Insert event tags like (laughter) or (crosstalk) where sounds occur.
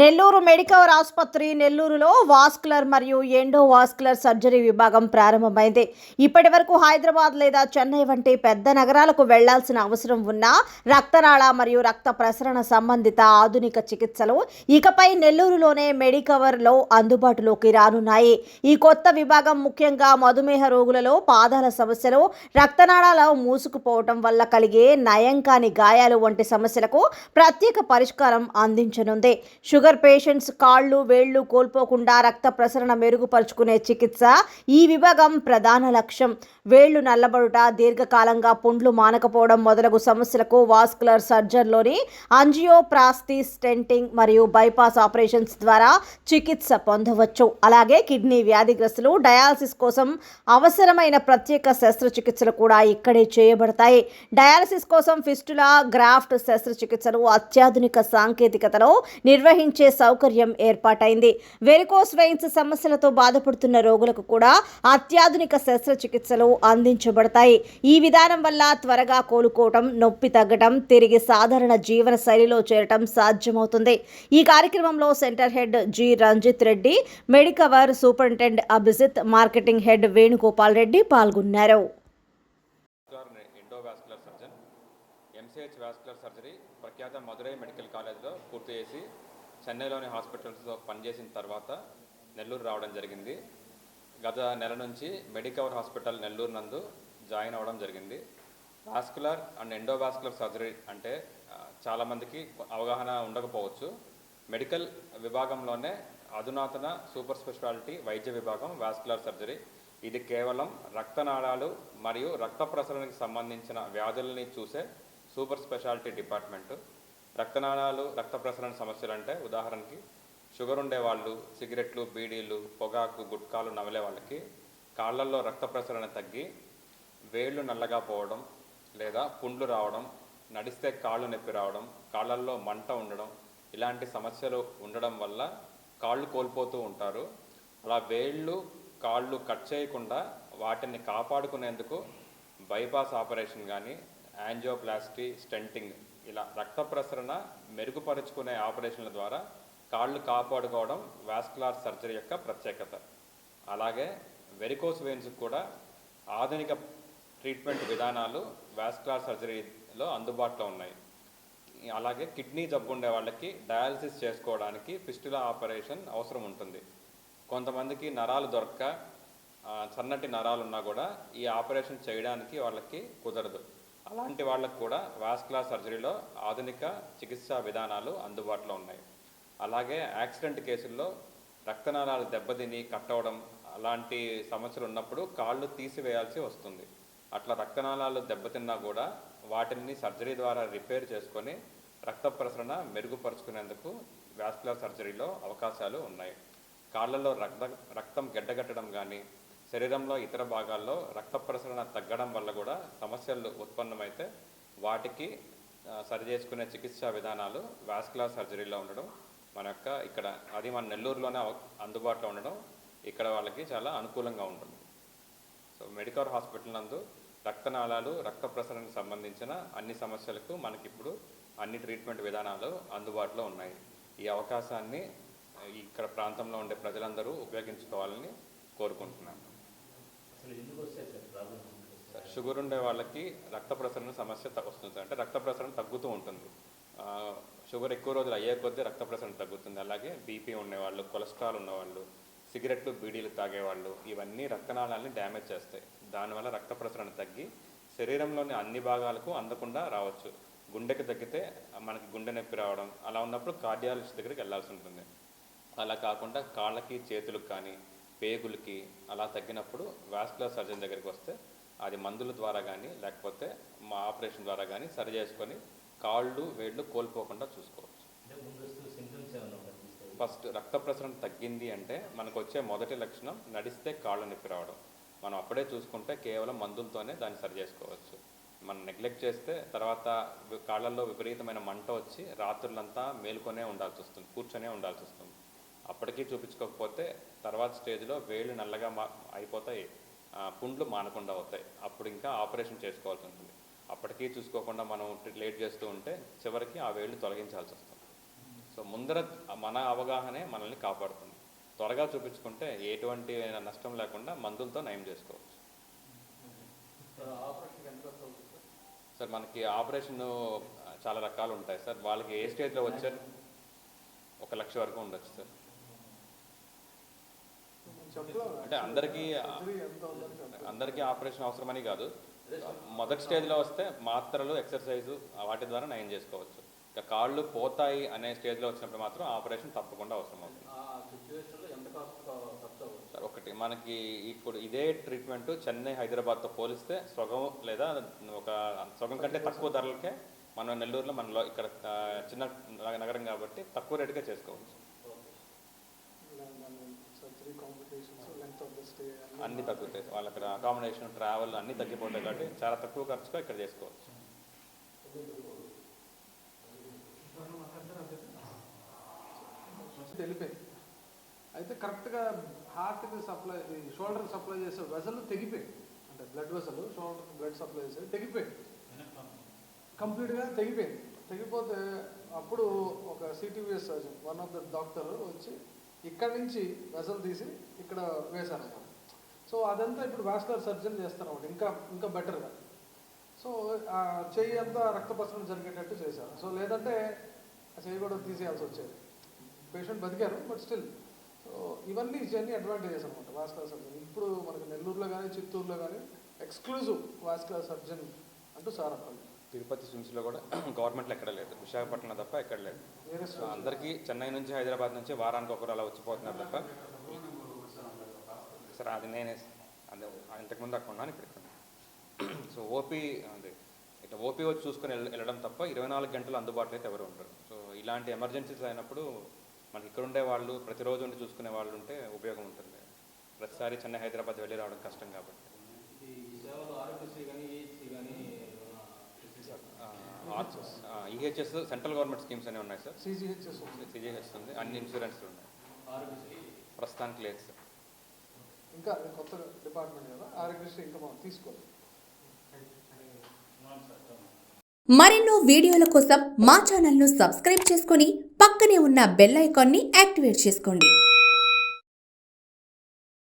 Nellore Medicover ఆసుపత్రి నెల్లూరులో vascular మరియు ఎండో వాస్కులర్ సర్జరీ విభాగం ప్రారంభమైంది. ఇప్పటి వరకు హైదరాబాద్ లేదా చెన్నై వంటి పెద్ద నగరాలకు వెళ్ళాల్సిన అవసరం ఉన్న రక్తనాళ మరియు రక్త ప్రసరణ సంబంధిత ఆధునిక చికిత్సలు ఇకపై నెల్లూరులోనే మెడికవర్లో అందుబాటులోకి రానున్నాయి. ఈ కొత్త విభాగం ముఖ్యంగా మధుమేహ రోగులలో పాదాల సమస్యలు రక్తనాళాల మూసుకుపోవటం వల్ల కలిగే నయం కాని గాయాలు వంటి సమస్యలకు ప్రత్యేక పరిష్కారం అందించనుంది. షుగర్ పేషెంట్స్ కాళ్ళు వేళ్ళు కోల్పోకుండా రక్త ప్రసరణ మెరుగుపరుచుకునే చికిత్స ఈ విభాగం ప్రధాన లక్ష్యం. వేళ్ళు నల్లబడుట దీర్ఘకాలంగా పుండ్లు మానకపోవడం మొదలగు సమస్యలకు వాస్కులర్ సర్జన్లోని అంజియోప్రాస్టీ స్టెంటింగ్ మరియు బైపాస్ ఆపరేషన్స్ ద్వారా చికిత్స పొందవచ్చు. అలాగే కిడ్నీ వ్యాధిగ్రస్తులు డయాలసిస్ కోసం అవసరమైన ప్రత్యేక శస్త్రచికిత్సలు కూడా ఇక్కడే చేయబడతాయి. డయాలసిస్ కోసం ఫిస్టులా గ్రాఫ్ట్ శస్త్రచికిత్సలు అత్యాధునిక సాంకేతికతలో నిర్వహించ సౌకర్యం ఏర్పాటైంది. వెరికోస్ వెయిన్స్ సమస్యలతో బాధపడుతున్న రోగులకు కూడా అత్యాధునిక శస్త్రచికిత్సలు అందించబడతాయి. ఈ విధానం వల్ల త్వరగా కోలుకోవటం నొప్పి తగ్గటం తిరిగి సాధారణ జీవన శైలిలో చేరటం సాధ్యమవుతుంది. ఈ కార్యక్రమంలో center head G Ranjith Reddy Medicover superintendent Abhijit marketing head Venugopal Reddy పాల్గొన్నారు. ఎంసీహెచ్ వాస్కులర్ సర్జరీ ప్రఖ్యాత మధురై మెడికల్ కాలేజ్లో పూర్తి చేసి చెన్నైలోని హాస్పిటల్స్లో పనిచేసిన తర్వాత నెల్లూరు రావడం జరిగింది. గత నెల నుంచి మెడికవర్ హాస్పిటల్ నెల్లూరు నందు జాయిన్ అవ్వడం జరిగింది. వాస్కులర్ అండ్ ఎండోవాస్కులర్ సర్జరీ అంటే చాలామందికి అవగాహన ఉండకపోవచ్చు. మెడికల్ విభాగంలోనే అధునాతన సూపర్ స్పెషాలిటీ వైద్య విభాగం వాస్కులర్ సర్జరీ. ఇది కేవలం రక్తనాళాలు మరియు రక్త ప్రసరణకి సంబంధించిన వ్యాధుల్ని చూసే సూపర్ స్పెషాలిటీ డిపార్ట్మెంట్. రక్తనాళాలు రక్త ప్రసరణ సమస్యలు అంటే ఉదాహరణకి షుగర్ ఉండే వాళ్ళు సిగరెట్లు బీడీలు పొగాకు గుట్కాలు నమిలే వాళ్ళకి కాళ్ళల్లో రక్త ప్రసరణ తగ్గి వేళ్ళు నల్లగా పోవడం లేదా పుండ్లు రావడం నడిస్తే కాళ్ళు నొప్పి రావడం కాళ్ళల్లో మంట ఉండడం ఇలాంటి సమస్యలు ఉండడం వల్ల కాళ్ళు కోల్పోతూ ఉంటారు. అలా వేళ్ళు కాళ్ళు కట్ చేయకుండా వాటిని కాపాడుకునేందుకు బైపాస్ ఆపరేషన్ కానీ యాంజియోప్లాస్టీ స్టెంటింగ్ ఇలా రక్త ప్రసరణ మెరుగుపరుచుకునే ఆపరేషన్ల ద్వారా కాళ్ళు కాపాడుకోవడం వాస్కులార్ సర్జరీ యొక్క ప్రత్యేకత. అలాగే వెరికోస్ వెయిన్స్ కూడా ఆధునిక ట్రీట్మెంట్ విధానాలు వాస్కులార్ సర్జరీలో అందుబాటులో ఉన్నాయి. అలాగే కిడ్నీ జబ్బు ఉండే వాళ్ళకి డయాలసిస్ చేసుకోవడానికి ఫిస్టులా ఆపరేషన్ అవసరం ఉంటుంది. కొంతమందికి నరాలు దొరక్క సన్నటి నరాలు ఉన్నా కూడా ఈ ఆపరేషన్ చేయడానికి వాళ్ళకి కుదరదు. అలాంటి వాళ్ళకు కూడా వాస్కులర్ సర్జరీలో ఆధునిక చికిత్సా విధానాలు అందుబాటులో ఉన్నాయి. అలాగే యాక్సిడెంట్ కేసుల్లో రక్తనాళాలు దెబ్బతిని కట్టవడం అలాంటి సమస్యలు ఉన్నప్పుడు కాళ్ళు తీసివేయాల్సి వస్తుంది. అట్లా రక్తనాళాలు దెబ్బతిన్నా కూడా వాటిని సర్జరీ ద్వారా రిపేర్ చేసుకొని రక్త ప్రసరణ మెరుగుపరుచుకునేందుకు వాస్కులర్ సర్జరీలో అవకాశాలు ఉన్నాయి. కాళ్ళలో రక్త రక్తం గడ్డగట్టడం కానీ శరీరంలో ఇతర భాగాల్లో రక్త ప్రసరణ తగ్గడం వల్ల కూడా సమస్యలు ఉత్పన్నమైతే వాటికి సరి చేసుకునే చికిత్సా విధానాలు వాస్కులర్ సర్జరీలో ఉండడం మన యొక్క ఇక్కడ అది మన నెల్లూరులోనే అవ- అందుబాటులో ఉండడం ఇక్కడ వాళ్ళకి చాలా అనుకూలంగా ఉంటుంది. సో మెడికల్ హాస్పిటల్ నందు రక్తనాళాలు రక్త ప్రసరణకు సంబంధించిన అన్ని సమస్యలకు మనకిప్పుడు అన్ని ట్రీట్మెంట్ విధానాలు అందుబాటులో ఉన్నాయి. ఈ అవకాశాన్ని ఇక్కడ ప్రాంతంలో ఉండే ప్రజలందరూ ఉపయోగించుకోవాలని కోరుకుంటున్నాను. షుగర్ ఉండే వాళ్ళకి రక్త ప్రసరణ సమస్య వస్తుంది అంటే రక్త ప్రసరణ తగ్గుతూ ఉంటుంది. షుగర్ ఎక్కువ రోజులు అయ్యే కొద్దీ రక్త ప్రసరణ తగ్గుతుంది. అలాగే బీపీ ఉండేవాళ్ళు కొలెస్ట్రాల్ ఉన్నవాళ్ళు సిగరెట్లు బీడీలు తాగేవాళ్ళు ఇవన్నీ రక్తనాళాలని డ్యామేజ్ చేస్తాయి. దానివల్ల రక్త ప్రసరణ తగ్గి శరీరంలోని అన్ని భాగాలకు అందకుండా రావచ్చు. గుండెకి తగ్గితే మనకి గుండె నొప్పి రావడం అలా ఉన్నప్పుడు కార్డియాలజిస్ట్ దగ్గరికి వెళ్ళాల్సి ఉంటుంది. అలా కాకుండా కాళ్ళకి చేతులకు కానీ పేగులకి అలా తగ్గినప్పుడు వాస్కులర్ సర్జన్ దగ్గరికి వస్తే అది మందుల ద్వారా కానీ లేకపోతే మా ఆపరేషన్ ద్వారా కానీ సరి చేసుకొని కాళ్ళు వేళ్ళు కోల్పోకుండా చూసుకోవచ్చు. ఫస్ట్ రక్త ప్రసరణ తగ్గింది అంటే మనకు వచ్చే మొదటి లక్షణం నడిస్తే కాళ్ళు నొప్పి రావడం. మనం అప్పుడే చూసుకుంటే కేవలం మందులతోనే దాన్ని సరి చేసుకోవచ్చు. మనం నెగ్లెక్ట్ చేస్తే తర్వాత కాళ్ళల్లో విపరీతమైన మంట వచ్చి రాత్రులంతా మేల్కొనే ఉండాల్సి వస్తుంది కూర్చొనే ఉండాల్సి వస్తుంది. అప్పటికీ చూపించుకోకపోతే తర్వాత స్టేజ్లో వేళ్ళు నల్లగా మా అయిపోతాయి. పుండ్లు మానకుండా అవుతాయి. అప్పుడు ఇంకా ఆపరేషన్ చేసుకోవాల్సి ఉంటుంది. అప్పటికీ చూసుకోకుండా మనం లేట్ చేస్తూ ఉంటే చివరికి ఆ వేళ్ళు తొలగించాల్సి వస్తుంది. సో ముందర మన అవగాహనే మనల్ని కాపాడుతుంది. త్వరగా చూపించుకుంటే ఎటువంటి నష్టం లేకుండా మందులతో నయం చేసుకోవచ్చు. సార్ మనకి ఆపరేషన్ చాలా రకాలు ఉంటాయి సార్. వాళ్ళకి ఏ స్టేజ్లో వచ్చారు ఒక లక్ష వరకు ఉండొచ్చు సార్. అంటే అందరికీ అందరికీ ఆపరేషన్ అవసరమని కాదు. మొదటి స్టేజ్లో వస్తే మాత్రలు ఎక్సర్సైజు వాటి ద్వారా నయం చేసుకోవచ్చు. ఇక కాళ్ళు పోతాయి అనే స్టేజ్లో వచ్చినప్పుడు మాత్రం ఆపరేషన్ తప్పకుండా అవసరం అవుతుంది సార్ ఒకటి మనకి ఇప్పుడు ఇదే ట్రీట్మెంట్ చెన్నై హైదరాబాద్తో పోలిస్తే సగం లేదా ఒక సగం కంటే తక్కువ ధరలకే మనం నెల్లూరులో మనలో ఇక్కడ చిన్న నగ- నగరం కాబట్టి తక్కువ రేటుగా చేసుకోవచ్చు surgery complications length of the stay అన్ని తగ్గుతాయి. వాళ్ళ అక్కడ అకామిడేషన్ ట్రావెల్ అన్ని తగ్గిపోతాయి కాబట్టి చాలా తక్కువ ఖర్చుగా ఇక్కడ చేసుకోవచ్చు. వెళ్ళిపోయింది అయితే కరెక్ట్గా హార్ట్కి సప్లై షోల్డర్ సప్లై చేసే వెసలు తెగిపోయింది అంటే బ్లడ్ వెసలు షోల్డర్ బ్లడ్ సప్లై చేసేది తెగిపోయింది కంప్లీట్గా తెగిపోయింది తెగిపోతే అప్పుడు ఒక CTVS surgeon one of the doctor వచ్చి ఇక్కడ నుంచి వెసలు తీసి ఇక్కడ వేశారన్నమాట సో అదంతా ఇప్పుడు వాస్కులర్ సర్జన్ చేస్తారు ఇంకా ఇంకా బెటర్గా. సో ఆ చెయ్యి అంతా రక్తపసరణ జరిగేటట్టు చేశారు. సో లేదంటే ఆ చెయ్యి కూడా తీసేయాల్సి వచ్చేది. పేషెంట్ బతికారు బట్ స్టిల్. సో ఇవన్నీ ఇవన్నీ అడ్వాంటేజెస్ అనమాట వాస్కులర్ సర్జన్. ఇప్పుడు మనకి నెల్లూరులో కానీ చిత్తూరులో కానీ ఎక్స్క్లూజివ్ వాస్కులర్ సర్జన్ అంటూ సారప్పల్లి తిరుపతి స్విమ్స్లో కూడా (clears throat) గవర్నమెంట్లో ఎక్కడ లేదు. విశాఖపట్నం తప్ప ఎక్కడ లేదు. సో అందరికీ చెన్నై నుంచి హైదరాబాద్ నుంచి వారానికి ఒకరు అలా వచ్చిపోతున్నారు తప్ప సార్ అది నేనే అదే ఇంతకుముందు అక్కడ ఉన్నాను ఇక్కడ. (clears throat) సో ఓపీ అదే ఇట్లా ఓపీ వచ్చి చూసుకొని వెళ్ళ- వెళ్ళడం తప్ప ఇరవై నాలుగు గంటలు అందుబాటులో అయితే ఎవరు ఉండరు. సో ఇలాంటి ఎమర్జెన్సీస్ అయినప్పుడు మనకి ఇక్కడ ఉండే వాళ్ళు ప్రతిరోజు ఉండి చూసుకునే వాళ్ళు ఉంటే ఉపయోగం ఉంటుంది. ప్రతిసారి చెన్నై హైదరాబాద్ వెళ్ళి రావడం కష్టం కాబట్టి ఈ సేవలు ఆరోగ్యశ్రీ కానీ ఈహెచ్సి కానీ ఈహెచ్ఎస్ సెంట్రల్ గవర్నమెంట్ స్కీమ్స్ అనేవి ఉన్నాయి సార్. సీజీహెచ్ఎస్ సిజిహెచ్ ఉంది. అన్ని ఇన్సూరెన్స్లు ఉన్నాయి. ఆరోగ్యశ్రీ ప్రస్తుతానికి లేదు సార్. ఇంకా అది కొత్త డిపార్ట్మెంట్ కదా ఆరోగ్యశ్రీ ఇంకా మనం తీసుకోవాలి. మరెన్నో వీడియోల కోసం మా ఛానల్ను సబ్స్క్రైబ్ చేసుకొని పక్కనే ఉన్న బెల్ ఐకాన్ని యాక్టివేట్ చేసుకోండి.